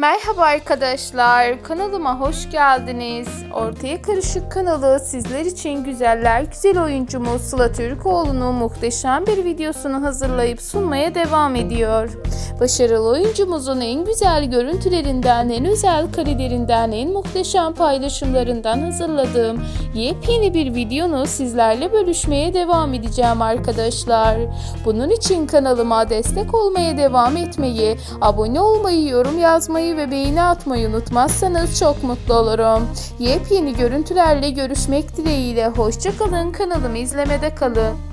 Merhaba arkadaşlar, kanalıma hoş geldiniz. Ortaya Karışık kanalı sizler için güzeller güzel oyuncumuz Sıla Türkoğlu'nun muhteşem bir videosunu hazırlayıp sunmaya devam ediyor. Başarılı oyuncumuzun en güzel görüntülerinden, en özel karelerinden, en muhteşem paylaşımlarından hazırladığım yepyeni bir videonu sizlerle bölüşmeye devam edeceğim arkadaşlar. Bunun için kanalıma destek olmaya devam etmeyi, abone olmayı, yorum yazmayı ve beğeni atmayı unutmazsanız çok mutlu olurum. Yepyeni görüntülerle görüşmek dileğiyle hoşçakalın kanalımı izlemede kalın.